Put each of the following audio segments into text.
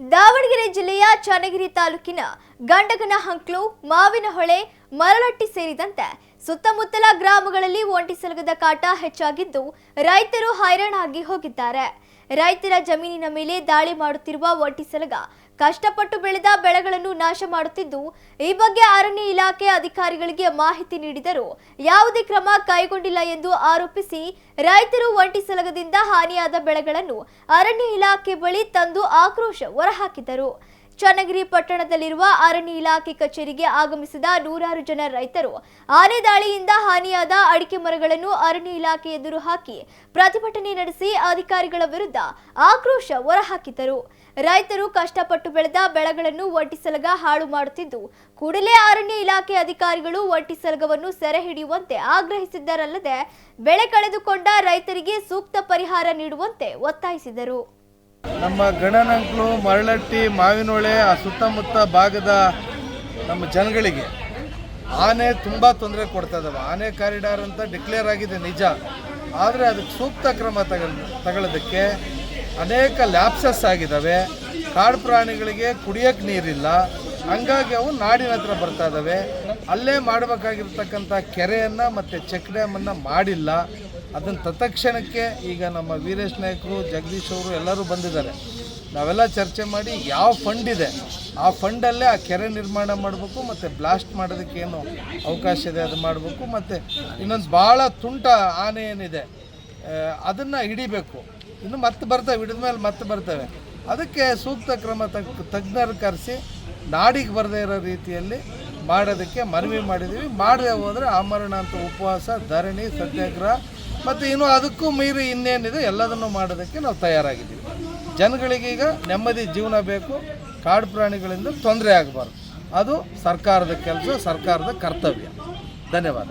ದಾವಣಗೆರೆ ಜಿಲ್ಲೆಯ ಚನ್ನಗಿರಿ ತಾಲೂಕಿನ ಗಂಡಗನ ಹಂಕ್ಲು ಮಾವಿನಹೊಳೆ ಮರಳಟ್ಟಿ ಸೇರಿದಂತೆ ಸುತ್ತಮುತ್ತಲ ಗ್ರಾಮಗಳಲ್ಲಿ ಒಂಟಿ ಸಲಗದ ಕಾಟ ಹೆಚ್ಚಾಗಿದ್ದು ರೈತರು ಹೈರಾಣಾಗಿ ಹೋಗಿದ್ದಾರೆ. ರೈತರ ಜಮೀನಿನ ಮೇಲೆ ದಾಳಿ ಮಾಡುತ್ತಿರುವ ಒಂಟಿ ಸಲಗ ಕಷ್ಟಪಟ್ಟು ಬೆಳೆದ ಬೆಳೆಗಳನ್ನು ನಾಶ ಮಾಡುತ್ತಿದ್ದು, ಈ ಬಗ್ಗೆ ಅರಣ್ಯ ಇಲಾಖೆ ಅಧಿಕಾರಿಗಳಿಗೆ ಮಾಹಿತಿ ನೀಡಿದರೂ ಯಾವುದೇ ಕ್ರಮ ಕೈಗೊಂಡಿಲ್ಲ ಎಂದು ಆರೋಪಿಸಿ, ರೈತರು ಒಂಟಿ ಸಲಗದಿಂದ ಹಾನಿಯಾದ ಬೆಳೆಗಳನ್ನು ಅರಣ್ಯ ಇಲಾಖೆ ಬಳಿ ತಂದು ಆಕ್ರೋಶ ಹೊರಹಾಕಿದರು. ಚನ್ನಗಿರಿ ಪಟ್ಟಣದಲ್ಲಿರುವ ಅರಣ್ಯ ಇಲಾಖೆ ಕಚೇರಿಗೆ ಆಗಮಿಸಿದ ನೂರಾರು ಜನ ರೈತರು ಆನೆ ದಾಳಿಯಿಂದ ಹಾನಿಯಾದ ಅಡಿಕೆ ಮರಗಳನ್ನು ಅರಣ್ಯ ಇಲಾಖೆ ಎದುರು ಹಾಕಿ ಪ್ರತಿಭಟನೆ ನಡೆಸಿ ಅಧಿಕಾರಿಗಳ ವಿರುದ್ಧ ಆಕ್ರೋಶ ಹೊರಹಾಕಿದರು. ರೈತರು ಕಷ್ಟಪಟ್ಟು ಬೆಳೆದ ಬೆಳೆಗಳನ್ನು ಒಟ್ಟಿಸಲಗ ಹಾಳು ಮಾಡುತ್ತಿದ್ದು, ಕೂಡಲೇ ಅರಣ್ಯ ಇಲಾಖೆ ಅಧಿಕಾರಿಗಳು ಒಟ್ಟಿಸಲಗವನ್ನು ಸೆರೆ ಹಿಡಿಯುವಂತೆ ಆಗ್ರಹಿಸಿದ್ದರಲ್ಲದೆ, ಬೆಳೆ ಕಳೆದುಕೊಂಡ ರೈತರಿಗೆ ಸೂಕ್ತ ಪರಿಹಾರ ನೀಡುವಂತೆ ಒತ್ತಾಯಿಸಿದರು. ನಮ್ಮ ಗಣನಂಕ್ಲು ಮರಳಟ್ಟಿ, ಮಾವಿನೊಳೆ, ಆ ಸುತ್ತಮುತ್ತ ಭಾಗದ ನಮ್ಮ ಜನಗಳಿಗೆ ಆನೆ ತುಂಬ ತೊಂದರೆ ಕೊಡ್ತಾ ಇದ್ದಾವೆ ಆನೆ ಕಾರಿಡಾರ್ ಅಂತ ಡಿಕ್ಲೇರ್ ಆಗಿದೆ ನಿಜ. ಆದರೆ ಅದಕ್ಕೆ ಸೂಕ್ತ ಕ್ರಮ ತಗೊಳ್ ತಗೊಳ್ಳೋದಕ್ಕೆ ಅನೇಕ ಲ್ಯಾಪ್ಸಸ್ ಆಗಿದ್ದಾವೆ. ಕಾಡು ಪ್ರಾಣಿಗಳಿಗೆ ಕುಡಿಯೋಕ್ಕೆ ನೀರಿಲ್ಲ. ಹಂಗಾಗಿ ಅವು ನಾಡಿನ ಹತ್ರ ಬರ್ತಾ ಇದ್ದಾವೆ. ಅಲ್ಲೇ ಮಾಡಬೇಕಾಗಿರ್ತಕ್ಕಂಥ ಕೆರೆಯನ್ನು ಮತ್ತು ಚೆಕ್ ಡ್ಯಾಮನ್ನು ಮಾಡಿಲ್ಲ. ಅದನ್ನು ತತ್ಕ್ಷಣಕ್ಕೆ ಈಗ ನಮ್ಮ ವೀರೇಶ್ ನಾಯಕರು ಜಗದೀಶ್ ಅವರು ಎಲ್ಲರೂ ಬಂದಿದ್ದಾರೆ. ನಾವೆಲ್ಲ ಚರ್ಚೆ ಮಾಡಿ ಯಾವ ಫಂಡ್ ಇದೆ, ಆ ಫಂಡಲ್ಲೇ ಆ ಕೆರೆ ನಿರ್ಮಾಣ ಮಾಡಬೇಕು ಮತ್ತು ಬ್ಲಾಸ್ಟ್ ಮಾಡೋದಕ್ಕೆ ಏನು ಅವಕಾಶ ಇದೆ ಅದು ಮಾಡಬೇಕು ಮತ್ತು ಇನ್ನೊಂದು ಭಾಳ ತುಂಟ ಆನೆ ಏನಿದೆ ಅದನ್ನು ಹಿಡಿಬೇಕು. ಇನ್ನು ಮತ್ತೆ ಬರ್ತವೆ, ಹಿಡಿದ ಮೇಲೆ ಮತ್ತೆ ಬರ್ತವೆ. ಅದಕ್ಕೆ ಸೂಕ್ತ ಕ್ರಮ ತಗ್ ತಜ್ಞರು ಕರೆಸಿ, ನಾಡಿಗೆ ಬರದೇ ಇರೋ ರೀತಿಯಲ್ಲಿ ಮಾಡೋದಕ್ಕೆ ಮನವಿ ಮಾಡಿದ್ದೀವಿ. ಮಾಡದೆ ಹೋದರೆ ಆಮರಣ ಅಂತ ಉಪವಾಸ, ಧರಣಿ, ಸತ್ಯಾಗ್ರಹ, ಮತ್ತು ಇನ್ನು ಅದಕ್ಕೂ ಮೀರಿ ಇನ್ನೇನಿದೆ, ಎಲ್ಲದನ್ನು ಮಾಡೋದಕ್ಕೆ ನಾವು ತಯಾರಾಗಿದ್ದೀವಿ. ಜನಗಳಿಗೀಗ ನೆಮ್ಮದಿ ಜೀವನ ಬೇಕು. ಕಾಡು ಪ್ರಾಣಿಗಳಿಂದ ತೊಂದರೆ ಆಗಬಾರ್ದು. ಅದು ಸರ್ಕಾರದ ಕೆಲಸ, ಸರ್ಕಾರದ ಕರ್ತವ್ಯ. ಧನ್ಯವಾದ.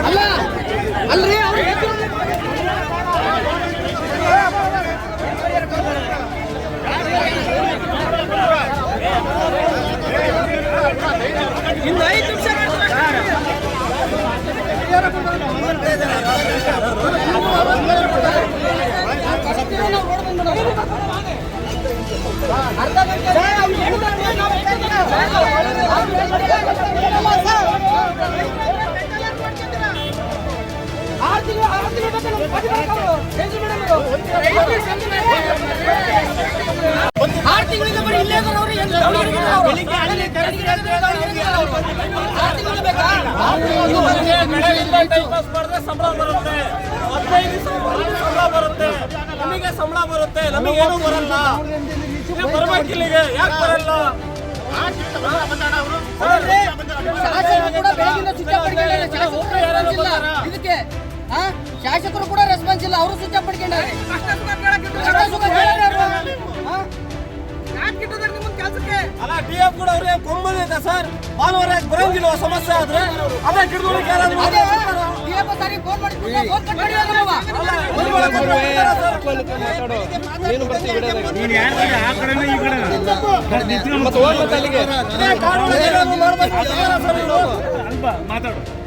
ಅಲ್ಲ ಅಲ್ರಿ ಆರು ತಿಂಗಳಿಂದ ಬರೀ ಇಲ್ಲೇ ಏನ್? ಆರು ತಿಂಗಳು ಬೇಕಾ? ಸಂಬಳ ಬರುತ್ತೆ. ಹದಿನೈದು ಸಂಬಳ ಬರುತ್ತೆ. ನಮಗೆ ಸಂಬಳ ಬರುತ್ತೆ. ನಮಗೇನು ಬರಲ್ಲ. ನೀವು ಬರ್ಬೇಕು ಯಾಕೆ ಬರಲ್ಲ? ಶಾಸಕರು ಕೂಡ ಇದಕ್ಕೆ ಶಾಸಕರು ರೆಸ್ಪಾನ್ಸ್ ಇಲ್ಲ ಅವರು ಸ್ವಿಚ್ ಆಫ್ ಪಡ್ಕೊಂಡಾರೆ ಅಲ್ಲ ಡಿ ಎಫ್ ಕೂಡ ಅವ್ರಿಗೆ ಸರ್ ಭಾನುವಾರ ಯಾಕೆ ಬರಂಗಿಲ್ವ ಸಮಸ್ಯೆ ಆದ್ರೆ ಅದೇ ಗಿಡಗಳಿಗೆ ಯಾರಾದ್ರೂ ಅದೇ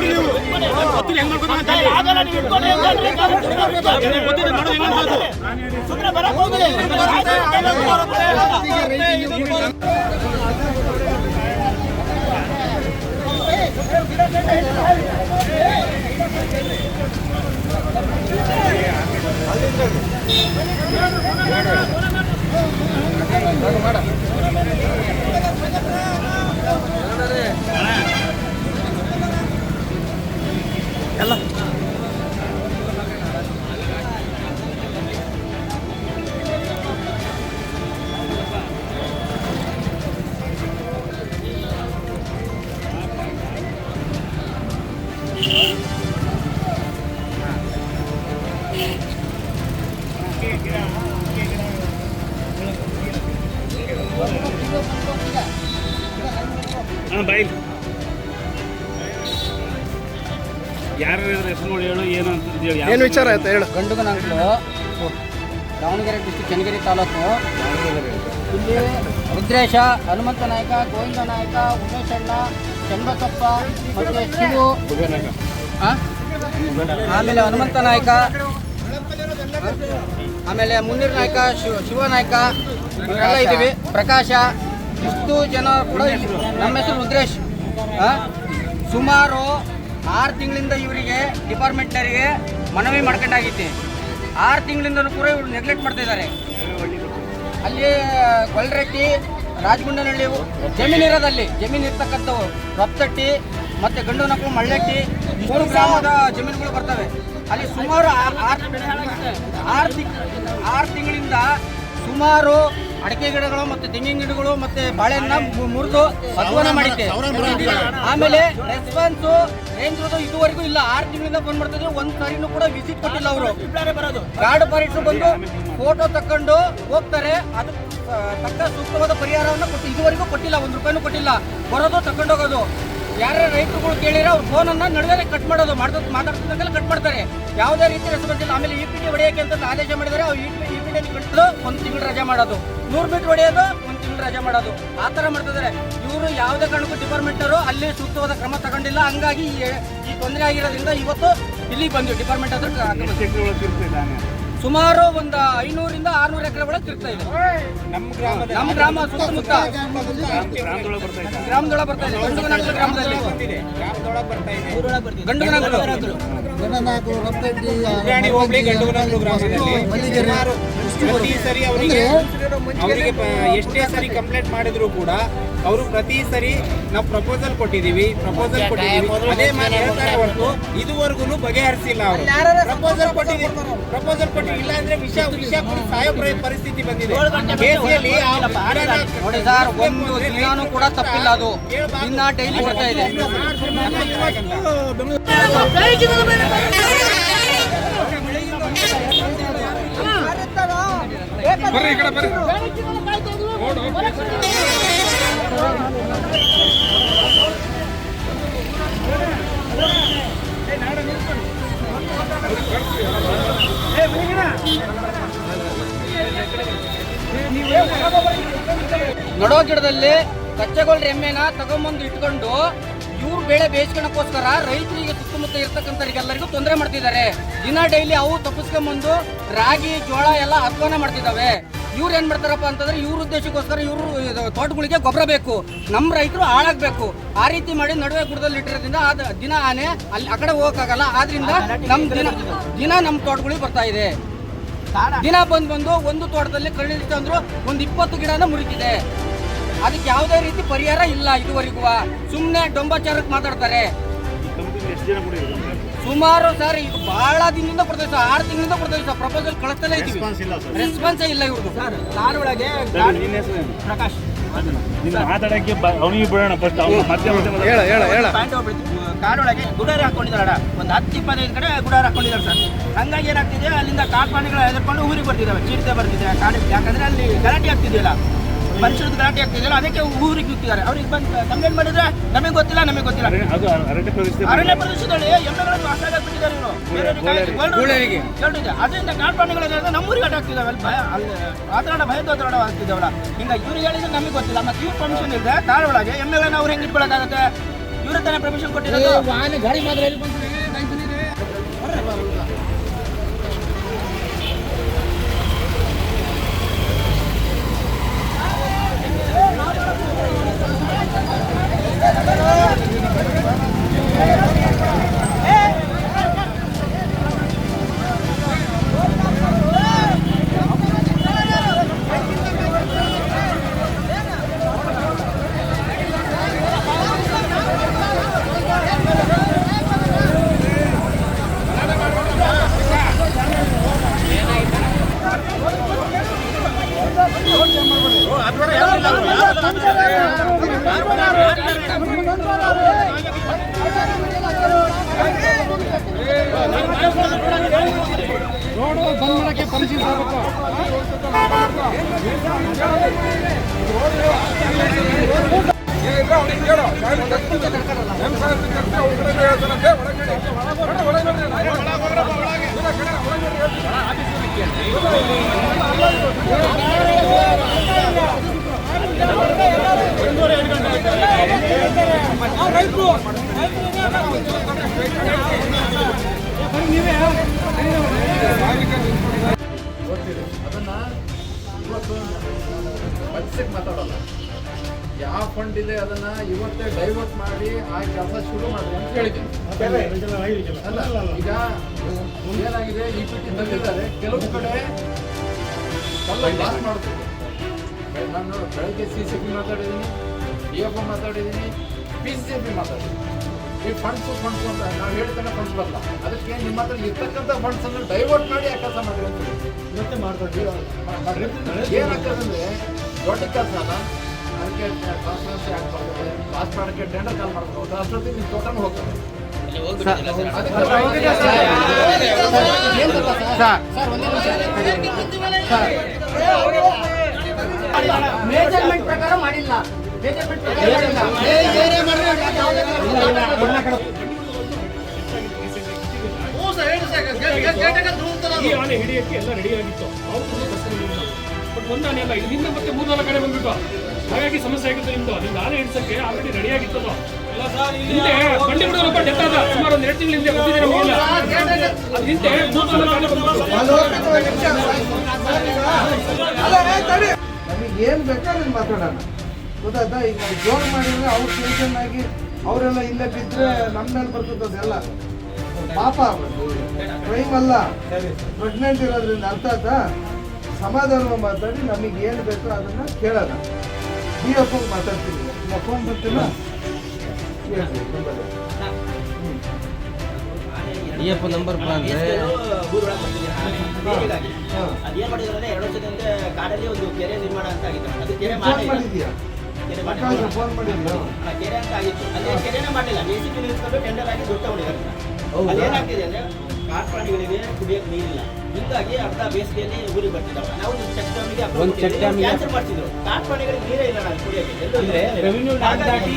ನೀವು ಗೊತ್ತಿಲ್ಲ ಹೆಂಗ್ ಮಾಡ್ಬೇಕು ಏನು ವಿಚಾರ ಆಯ್ತಾ ಹೇಳು. ಗಂಡುಗನಂಕಲು ದಾವಣಗೆರೆ ಡಿಸ್ಟಿಕ್ ಚನ್ನಗಿರಿ ತಾಲೂಕು. ಇಲ್ಲಿ ರುದ್ರೇಶ ಹನುಮಂತ ನಾಯಕ ಗೋವಿಂದ ನಾಯಕ ಉಮೇಶಣ್ಣ ಚಂದ್ರಕಪ್ಪ ಮತ್ತೆ ಶಿವು? ಆಮೇಲೆ ಹನುಮಂತ ನಾಯಕ. ಆಮೇಲೆ ಮುನ್ನೀರ್ ನಾಯಕ ಶಿವ ಶಿವ ನಾಯಕ. ಇವರೆಲ್ಲ ಇದ್ದೀವಿ. ಪ್ರಕಾಶ. ಇಷ್ಟು ಜನ ಕೂಡ ಇಲ್ಲಿ. ನಮ್ಮ ಹೆಸರು ರುದ್ರೇಶ್? ಸುಮಾರು ಆರು ತಿಂಗಳಿಂದ ಇವರಿಗೆ ಡಿಪಾರ್ಟ್ಮೆಂಟ್ನವರಿಗೆ ಮನವಿ ಮಾಡ್ಕೊಂಡಾಗೈತಿ. ಆರು ತಿಂಗಳಿಂದಲೂ ಕೂಡ ಇವರು ನೆಗ್ಲೆಕ್ಟ್ ಮಾಡ್ತಾ ಇದ್ದಾರೆ. ಅಲ್ಲಿ ಕೊಲ್ರೆಟ್ಟಿ ರಾಜಗುಂಡನಹಳ್ಳಿ ಜಮೀನು ಇರೋದಲ್ಲಿ ಜಮೀನು ಇರ್ತಕ್ಕಂಥವು ರಪ್ತಟ್ಟಿ ಮತ್ತು ಗಂಡು ನಕ್ಕಳು ಮಳ್ಳಟ್ಟಿ ಮೂರು ಗ್ರಾಮದ ಜಮೀನುಗಳು ಬರ್ತವೆ. ಅಲ್ಲಿ ಸುಮಾರು ಆರು ಆರು ತಿಂಗಳಿಂದ ಸುಮಾರು ಅಡಿಕೆ ಗಿಡಗಳು ಮತ್ತು ತೆಂಗಿನ ಗಿಡಗಳು ಮತ್ತೆ ಬಾಳೆಹಣ್ಣ ಮುರಿದು ಅಧ್ವಾನ ಮಾಡಿದ್ದೆ. ಆಮೇಲೆ ರೆಸ್ಪಾನ್ಸು ರೇಂಜ್ ಇದುವರೆಗೂ ಇಲ್ಲ. ಆರು ತಿಂಗಳಿಂದ ಫೋನ್ ಮಾಡ್ತಿದ್ರು ಒಂದ್ ಸಾರಿನೂ ಕೂಡ ವಿಸಿಟ್ ಕೊಟ್ಟಿಲ್ಲ ಅವರು. ಗಾರ್ಡ್ ಫಾರೆಸ್ಟ್ ಬಂದು ಫೋಟೋ ತಕೊಂಡು ಹೋಗ್ತಾರೆ. ಅದು ತಕ್ಕ ಸೂಕ್ತವಾದ ಪರಿಹಾರವನ್ನು ಕೊಟ್ಟು ಇದುವರೆಗೂ ಕೊಟ್ಟಿಲ್ಲ. ಒಂದ್ ರೂಪಾಯಿನೂ ಕೊಟ್ಟಿಲ್ಲ. ಬರೋದು, ತಕೊಂಡೋಗೋದು. ಯಾರ ರೈತರುಗಳು ಕೇಳಿರೋ ಅವ್ರ ಫೋನನ್ನು ನಡುವೆ ಕಟ್ ಮಾಡೋದು ಮಾಡೋದು ಮಾತಾಡ್ತಿದ್ದಂಗೆಲ್ಲ ಕಟ್ ಮಾಡ್ತಾರೆ. ಯಾವುದೇ ರೀತಿ ರೆಸ್ಪಾನ್ಸ್ ಇಲ್ಲ ಆಮೇಲೆ ಇ ಪಿ ಟಿ ಹೊಡೆಯೋಕೆ ಅಂತ ಆದೇಶ ಮಾಡಿದರೆ ಅವ್ರು ಇ ಪಿ ಟಿ ಕಟ್ಟಲು ಒಂದು ತಿಂಗಳು ರಜೆ ಮಾಡೋದು. ನೂರು ಮೀಟ್ರ್ ಹೊಡೆಯೋದು ಒಂದು ತಿಂಗಳು ರಜೆ ಮಾಡೋದು. ಆ ಥರ ಮಾಡ್ತಿದ್ದಾರೆ. ಇವರು ಯಾವುದೇ ಕಾರಣಕ್ಕೂ ಡಿಪಾರ್ಟ್ಮೆಂಟರು ಅಲ್ಲಿ ಸೂಕ್ತವಾದ ಕ್ರಮ ತಗೊಂಡಿಲ್ಲ. ಹಂಗಾಗಿ ಈ ಈ ತೊಂದರೆ ಆಗಿರೋದ್ರಿಂದ ಇವತ್ತು ಇಲ್ಲಿ ಬಂದ್ವಿ. ಡಿಪಾರ್ಟ್ಮೆಂಟ್ ಹತ್ರ ಸುಮಾರು ಒಂದು ಐನೂರಿಂದ ಆರ್ನೂರು ಎಕರೆ ಒಳಗೆ ತಿರ್ತಾ ಇದೆ. ನಮ್ಮ ಗ್ರಾಮದ ನಮ್ಮ ಗ್ರಾಮ ಸುತ್ತಮುತ್ತ ಗ್ರಾಮದೊಳಗೆ ಬರ್ತಾ ಗಂಡು ಇದೆ ಗಂಡುಗನಕಲು ಗ್ರಾಮದಲ್ಲಿ. ಗ್ರಾಮದೊಳಗೆ ಬರ್ತಾ ಪ್ರತಿ ಸರಿ ಅವರಿಗೆ ಅವರಿಗೆ ಎಷ್ಟೇ ಸರಿ ಕಂಪ್ಲೇಂಟ್ ಮಾಡಿದ್ರು ಕೂಡ ಅವರು ಪ್ರತಿ ಸರಿ ನಾವು ಪ್ರಪೋಸಲ್ ಕೊಟ್ಟಿದೀವಿ ಪ್ರಪೋಸಲ್ ಕೊಟ್ಟಿದೀವಿ. ಅದೇ ಮಾತು ಹೇಳ್ತಾರೆ ಹೊರತು ಇದುವರೆಗೂ ಬಗೆಹರಿಸಿಲ್ಲ ಅವರು. ಪ್ರಪೋಸಲ್ ಕೊಟ್ಟಿದ್ದೀವಿ ಪ್ರಪೋಸಲ್ ಕೊಟ್ಟಿಲ್ಲ ಇಲ್ಲ ಅಂದ್ರೆ ವಿಷ ವಿಷ ಕುಡಿ ಸಾಯೋ ಪರಿಸ್ಥಿತಿ ಬಂದಿದೆ. ಕೇಸಿಯಲ್ಲಿ ಆ ನೋಡಿ ಸರ್ ಒಂದು ದಿನಾನು ಕೂಡ ತಪ್ಪಿಲ್ಲ ಅದು. ದಿನ ಡೈಲಿ ಬರ್ತಾ ಇದೆ. ನಡೋ ಗಿಡದಲ್ಲಿ ಕಚ್ಚೆಗೊಳ್ಳ ಎಮ್ಮೆನ ತಗೊಂಬಂದು ಇಟ್ಕೊಂಡು ಇವ್ರು ಬೆಳೆ ಬೇಯಿಸ್ಕೊಳಕ್ಕೋಸ್ಕರ ರೈತರಿಗೆ ಸುತ್ತಮುತ್ತ ಇರ್ತಕ್ಕಂಥವ್ರಿಗೆಲ್ಲರಿಗೂ ತೊಂದರೆ ಮಾಡ್ತಿದ್ದಾರೆ. ದಿನ ಡೈಲಿ ಅವು ತಪ್ಪಿಸ್ಕೊಂಬಂದು ರಾಗಿ ಜೋಳ ಎಲ್ಲ ಅಧ್ವಾನ ಮಾಡ್ತಿದ್ದಾವೆ. ಇವ್ರು ಏನ್ ಮಾಡ್ತಾರಪ್ಪ ಅಂತಂದ್ರೆ ಇವ್ರ ಉದ್ದೇಶಕ್ಕೋಸ್ಕರ ಇವರು ತೋಟಗಳಿಗೆ ಗೊಬ್ಬರ ಬೇಕು. ನಮ್ಮ ರೈತರು ಹಾಳಾಗ್ಬೇಕು. ಆ ರೀತಿ ಮಾಡಿ ನಡುವೆ ಗುಡದಲ್ಲಿ ಇಟ್ಟಿರೋದ್ರಿಂದ ಅದ ದಿನ ಆನೆ ಅಲ್ಲಿ ಆ ಕಡೆ ಹೋಗಕ್ಕಾಗಲ್ಲ. ಆದ್ರಿಂದ ನಮ್ ದಿನ ದಿನ ನಮ್ಮ ತೋಟಗಳಿಗೆ ಬರ್ತಾ ಇದೆ. ದಿನ ಬಂದ್ ಬಂದು ಒಂದು ತೋಟದಲ್ಲಿ ಕಳಿತ ಅಂದ್ರು ಒಂದು ಇಪ್ಪತ್ತು ಗಿಡನ ಮುರಿತಿದೆ. ಅದಕ್ಕೆ ಯಾವುದೇ ರೀತಿ ಪರಿಹಾರ ಇಲ್ಲ ಇದುವರೆಗೂ. ಸುಮ್ಮನೆ ಡೊಂಬಾಚಾರಕ್ಕೆ ಮಾತಾಡ್ತಾರೆ? ಸುಮಾರು ಸರ್ ಇದು ಬಹಳ ದಿನದಿಂದ ಕೊಡ್ತೇವೆ ಸರ್ ಆರು ತಿಂಗಳಿಂದ ಕೊಡ್ತೇವೆ ಸರ್ ಪ್ರಪೋಸಲ್ ಕಳಿಸ್ತಾನೆ ಇದ್ದೀವಿ ರೆಸ್ಪಾನ್ಸ್ ಇಲ್ಲ ಸರ್. ರೆಸ್ಪಾನ್ಸೇ ಇಲ್ಲ ಇವ್ರದ್ದು ಸರ್, ಹೆಸರು ಪ್ರಕಾಶ್. ಮಾತಾಡಕ್ಕೆ ಅವನಿಗೆ ಬಿಡೋಣ ಫಸ್ಟ್ ಅವನು ಮತ್ತೆ ಮತ್ತೆ ಮತ್ತೆ- ಹೇಳ ಹೇಳ ಹೇಳ. ಪ್ಯಾಂಟ್ ಒಬ್ರು ಕಾಡೊಳಗೆ ಗುಡಾರ ಹಾಕೊಂಡಿದ್ದಾರ ಒಂದು ಹತ್ತು ಇಪ್ಪತ್ತೈದು ಕಡೆ ಗುಡಾರ ಹಾಕೊಂಡಿದ್ದಾರೆ ಸರ್. ಹಂಗಾಗಿ ಏನಾಗ್ತಿದೆ ಅಲ್ಲಿಂದ ಕಾಡು ಪ್ರಾಣಿಗಳು ಹೆದರ್ಕೊಂಡು ಊರಿಗೆ ಬರ್ತಿದ್ದಾವೆ. ಚೀರ್ತೆ ಬರ್ತಿದೆ ಕಾಡು ಯಾಕಂದ್ರೆ ಅಲ್ಲಿ ಗಲಾಟೆ ಆಗ್ತಿದೆಯಲ್ಲ. ಮನುಷ್ಯರದ್ದು ಗಲಾಟೆ ಆಗ್ತಿದೆಯಲ್ಲ ಅದಕ್ಕೆ ಊರಿಗೆ ಬಿತ್ತಿದ್ದಾರೆ ಅವ್ರಿಗೆ ಬಂದು ಕಂಪ್ಲೇಂಟ್ ಮಾಡಿದ್ರೆ ನಮಗೆ ಗೊತ್ತಿಲ್ಲ ನಮಗೆ ಗೊತ್ತಿಲ್ಲ. ಅರಣ್ಯ- ಪ್ರದೇಶದಲ್ಲಿ ಎಮ್ಮೆಗಳನ್ನು ಹಾಸಾಗಾಕ್ಬಿಟ್ಟಿದ್ದಾರೆ ಇವರು. ಅದರಿಂದ ಕಾಡು ಪ್ರಾಣಿಗಳೇನಾದ್ರೆ ನಮ್ಮ ಊರಿಗೆ ಅಟ್ಟಾಗ್ತಿದ್ದಾವೆ ಅಲ್ಲಿ ಭಯ ಅಲ್ಲಿ ವಾತಾವರಣ ಭಯದ ಹಿಂಗ ಆಗ್ತಿದ್ದಾವಲ್ಲ ಇವ್ರಿಗೆ ಹೇಳಿದ್ರೆ ನಮಗೆ ಗೊತ್ತಿಲ್ಲ. ಮತ್ತೆ ಇವ್ರ ಪರ್ಮಿಷನ್ ಇದೆ ಕಾರ್ ಒಳಗೆ ಎಮ್ಮೆಗಳನ್ನ ಅವ್ರು ಹೆಂಗೆ ಇಟ್ಕೊಳಕ್ಕಾಗತ್ತೆ? ಇವ್ರ ತಾನೇ ಪರ್ಮಿಷನ್ ಕೊಟ್ಟಿರೋದು. ಗಾಡಿ ಮಾತ್ರ ಇವತ್ತು ಮಾತಾಡೋಲ್ಲ. ಮಾತಾಡಲ್ಲ ಯಾವ ಫಂಡ್ ಇದೆ ಅದನ್ನ ಇವತ್ತೇ ಡೈವರ್ಟ್ ಮಾಡಿ ಆ ಕೆಲಸ ಶುರು ಮಾಡಿ ಅಂತ ಹೇಳಿದ್ದೀನಿ. ಅಲ್ಲ ಈಗ ಏನಾಗಿದೆ? ಈ ಪಿ ಟಿ ತಂದಿದ್ದಾರೆ. ಕೆಲವು ಕಡೆ ಪಾಸ್ ಮಾಡ್ತಾರೆ ನಾನು ಬೆಳಗ್ಗೆ ಸಿ ಸಿ ಪಿ ಮಾತಾಡಿದ್ದೀನಿ ಡಿ ಎಫ್ ಮಾತಾಡಿದ್ದೀನಿ ಪಿ ಸಿ ಪಿ ಮಾತಾಡಿದ್ದೀನಿ. ಈ ಫಂಡ್ಸು ಫಂಡ್ಸ್ ಅಂತ ನಾವು ಹೇಳ್ತಾನೆ ಫಂಡ್ಸ್ ಬರಲ್ಲ. ಅದಕ್ಕೆ ನಿಮ್ಮ ಹತ್ರ ಇರ್ತಕ್ಕಂಥ ಫಂಡ್ಸನ್ನು ಡೈವರ್ಟ್ ಮಾಡಿ ಆ ಕೆಲಸ ಮಾಡಿ ಅಂತ ಹೇಳಿ. ಏನಾಗ್ತದಂದ್ರೆ ದೊಡ್ಡ ಕೆಲಸ ಅಲ್ಲ. ಅದಕ್ಕೆ ಕಾನ್ಫರೆನ್ಸ್ ಆ್ಯಕ್ಟ್ ಬರ್ತದೆ ಪಾಸ್ ಮಾಡೋಕ್ಕೆ ಟೆಂಡರ್ ಕಾಲ್ ಮಾಡ್ಬೋದು ಅಷ್ಟೊತ್ತಿಗೆ ನಿಮ್ಮ ತೋಟನೂ ಹೋಗ್ತದೆ. ಮೇಜರ್ಮೆಂಟ್ ಪ್ರಕಾರ ಮಾಡಿಲ್ಲ. ಮೇಜರ್ಮೆಂಟ್ ಈ ಆನೆ ಹಿಡಿಯಕ್ಕೆ ಎಲ್ಲ ರೆಡಿ ಆಗಿತ್ತು. ಅವ್ರು ಬಟ್ ಒಂದು ಆನೆ ಅಲ್ಲ ಇಲ್ಲಿಂದ ಮತ್ತೆ ಮೂರ್ನಾಲ್ಕು ಕಡೆ ಬಂದ್ಬಿಟ್ಟು ಹಾಗಾಗಿ ಸಮಸ್ಯೆ ಆಗಿತ್ತು ನಿಮ್ದು. ನಿಮ್ದು ಆನೆ ಹಿಡ್ಸಕ್ಕೆ ಆಲ್ರೆಡಿ ರೆಡಿ ಆಗಿತ್ತು ಏನ್ ಹಿಂದೆ ಬಂಡಿ ಬಿಡೋರಪ್ಪ ಡೆತ್ ಆದ. ಸುಮಾರು ಒಂದು ಎರಡು ತಿಂಗಳ ಹಿಂದೆ ಗೊತ್ತಿದೆ ನಮಗೆಲ್ಲ ಅದ್ ಹಿಂದೆ ಮೂರ್ನಾಲ್ಕು ಆನೆ ಬಂದ್ಬಿಟ್ಟು ಏನು ಬೇಕಾ ಅದನ್ನ ಮಾತಾಡೋಣ. ಗೊತ್ತಾಯ್ತಾ? ಈಗ ನಾವು ಜೋರ್ ಮಾಡಿದ್ರೆ ಅವ್ರು ಟೆನ್ಷನ್ ಆಗಿ ಅವರೆಲ್ಲ ಇಲ್ಲೇ ಬಿದ್ರೆ ನಮ್ಮ ಮೇಲೆ ಬರ್ತದೆ ಅದೆಲ್ಲ. ಪಾಪ ಕ್ರೈಮ್ ಅಲ್ಲ. ಪ್ರೆಗ್ನೆಂಟ್ ಇರೋದ್ರಿಂದ ಅರ್ಥ ಆಯ್ತಾ? ಸಮಾಧಾನ ಮಾತಾಡಿ ನಮಗೆ ಏನು ಬೇಕೋ ಅದನ್ನು ಕೇಳೋಣ. ಬಿ ಎಫ್ ಮಾತಾಡ್ತೀನಿ. ನಿಮ್ಮ ಫೋನ್ ಬರ್ತಿಲ್ಲ? ಈ ನಂಬರ್. DF number. ಅದೇನ್ ಮಾಡಿದ್ರೆ ಎರಡು ಕಾಡಲ್ಲಿ ಒಂದು ಕೆರೆ ನಿರ್ಮಾಣ ಅಂತ ಆಗಿತ್ತು. ಅದು ಕೆರೆ ಫೋನ್ ಮಾಡಿಲ್ಲ ಮಾಡಿದ್ಯಾ? ಕೆರೆ ಮಕ್ಕಳಿಗೆ ಫೋನ್ ಮಾಡಿದ್ಯಾ? ಆ ಕೆರೆ ಅಂತ ಆಗಿತ್ತು. ಅಲ್ಲಿ ಕೆರೆನೇ ಮಾಡಿಲ್ಲ ಸಿ ಟೆಂಡರ್ ಆಗಿ ದುಡ್ಡು ತಗೊಂಡಿದ್ದಾರೆ ಹೌದಾ? ಅಲ್ಲಿ ಏನಾಗ್ತಿದೆ ಅಂದ್ರೆ ಕಾಡು ಪ್ರಾಣಿಗಳಿಗೆ ಕುಡಿಯಕ್ಕೆ ನೀರಿಲ್ಲ. ಹಿಂಗಾಗಿ ಅರ್ಧ ಬೇಸಿಗೆಯಲ್ಲಿ ಊರಿಗೆ ಬರ್ತಿದ್ದಾವೆ. ನಾವು ಚೆಕ್ ಡ್ಯಾಮಿಗೆ ಒಂದು ಚೆಕ್ ಗೆ- ಕ್ಯಾನ್ಸಲ್ ಮಾಡ್ತಿದ್ರು. ಕಾಡು ಪ್ರಾಣಿಗಳಿಗೆ ನೀರೇ ಇಲ್ಲ ನಾವು ಕುಡಿಯಕ್ಕೆ. ಎಲ್ಲೂ ಅಂದ್ರೆ ಇಲ್ಲ. ರೆವಿನ್ಯೂ ಲ್ಯಾಂಡ್ ದಾಟಿ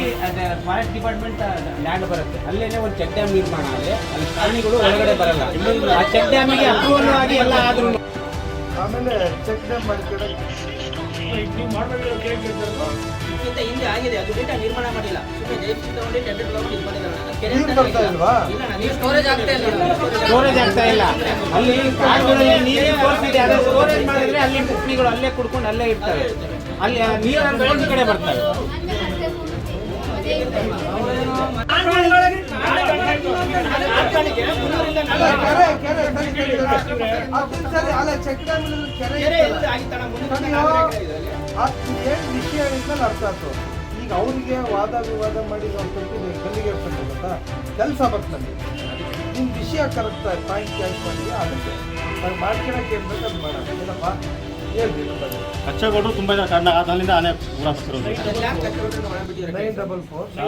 ಫಾರೆಸ್ಟ್ ಡಿಪಾರ್ಟ್ಮೆಂಟ್ ಲ್ಯಾಂಡ್ ಬರುತ್ತೆ. ಅಲ್ಲೇನೆ ಒಂದು ಚೆಕ್ ಡ್ಯಾಮ್ ನಿರ್ಮಾಣ ಅಲ್ಲಿ. ಪ್ರಾಣಿಗಳು ಒಳಗಡೆ ಬರಲ್ಲ. ಆ ಚೆಕ್ ಡ್ಯಾಮಿಗೆ ಅಪ್ರೂವಲ್ ಆಗಿ ಎಲ್ಲ ಆದ್ರೂ ಆಮೇಲೆ ಚೆಕ್ ಡ್ಯಾಮ್ ಮಾಡ್ಕೊಡಕ್ಕೆ ನೀವು ಮಾಡಬೇಕು ಕೇಳ್ತಿದ್ರು ಇದಕ್ಕಿಂತ ಹಿಂದೆ ಆಗಿದೆ ಅದು ಡೇಟಾ ನಿರ್ಮಾಣ ಮಾಡಿಲ್ಲ. ಸುಮ್ಮನೆ ಜೈಪುರ ತಗೊಂಡು ಟೆಂಡರ್ ತಗೊಂಡು ಇದು ಮಾಡಿದ್ದಾರೆ ನೀರು ಇಲ್ವಾ? ಇಲ್ಲ ಅಣ್ಣ, ಸ್ಟೋರೇಜ್ ಆಗ್ತಾ ಇಲ್ಲ. ಸ್ಟೋರೇಜ್ ಆಗ್ತಾ ಇಲ್ಲ. ಅಲ್ಲಿ ನೀರಿನ ಇದೆ. ಅದೇ ಸ್ಟೋರೇಜ್ ಮಾಡಿದ್ರೆ ಅಲ್ಲಿ ಕುಪ್ಪಿಗಳು ಅಲ್ಲೇ ಕುಡ್ಕೊಂಡು ಅಲ್ಲೇ ಇರ್ತವೆ ಅಲ್ಲಿ ನೀರು ಒಂದು ಕಡೆ ಬರ್ತವೆ ಕಾರ್ಖಾನೆಗೆ ಏನು ವಿಷಯ ಅಂತ ಅರ್ಥ ಆಯ್ತು ಈಗ ಅವರಿಗೆ ವಾದ ವಿವಾದ ಮಾಡಿ ನಾವು ಕಲ್ಲಿಗೆ ಗೊತ್ತಾ ಕೆಲಸ ಬರ್ತದೆ ನಿಮ್ಮ ವಿಷಯ ಕರೆಕ್ಟ್ ಪಾಯಿಂಟ್ ಮಾಡಿದ್ರೆ ಆಗುತ್ತೆ ನಾವು ಮಾಡ್ಕೊಳಕ್ಕೆ ಏನು ಬೇಕು ಅದು ಮಾಡೋಣ ಏನಪ್ಪ ತುಂಬಾ ಕಾರಣ ಅಲ್ಲಿಂದ ಆನೆ ಮಾಡ್ಬಿಟ್ಟಿದ್ದಾರೆ? Nine double four